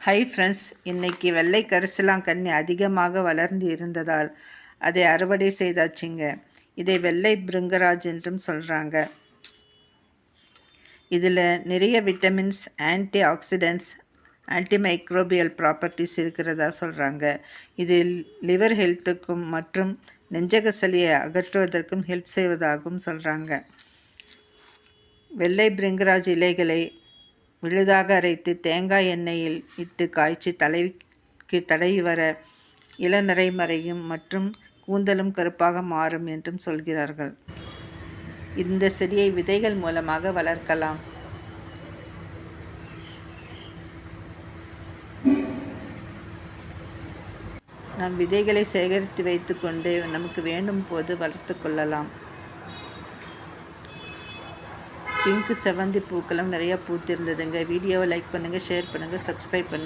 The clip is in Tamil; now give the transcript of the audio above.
ஹை ஃப்ரெண்ட்ஸ் இன்னைக்கு வெள்ளை கரிசலாங்கண்ணி அதிகமாக வளர்ந்து இருந்ததால் அதை அறுவடை செய்தாச்சுங்க. இதை வெள்ளை பிருங்கராஜ் என்றும் சொல்கிறாங்க இதில் நிறைய vitamins anti oxidants antimicrobial properties இருக்கிறதா சொல்கிறாங்க இதில் லிவர் ஹெல்த்துக்கும் மற்றும் நெஞ்சக சளியை அகற்றுவதற்கும் ஹெல்ப் செய்வதாகவும் சொல்கிறாங்க வெள்ளை பிரிங்கராஜ் இலைகளை விழுதாக அரைத்து தேங்காய் எண்ணெயில் இட்டு காய்ச்சி தலைக்கு தடவி வர இளநரை மறையும் மற்றும் கூந்தலும் கருப்பாக மாறும் என்றும் சொல்கிறார்கள். இந்த செடியை விதைகள் மூலமாக வளர்க்கலாம். நம் விதைகளை சேகரித்து வைத்துக்கொண்டு நமக்கு வேண்டும் போது வளர்த்து கொள்ளலாம். பிங்க் செவந்தி பூக்களும் நிறையா பூத்திருந்ததுங்க. வீடியோவை லைக் பண்ணுங்கள் ஷேர் பண்ணுங்கள் சப்ஸ்கிரைப் பண்ணுங்கள்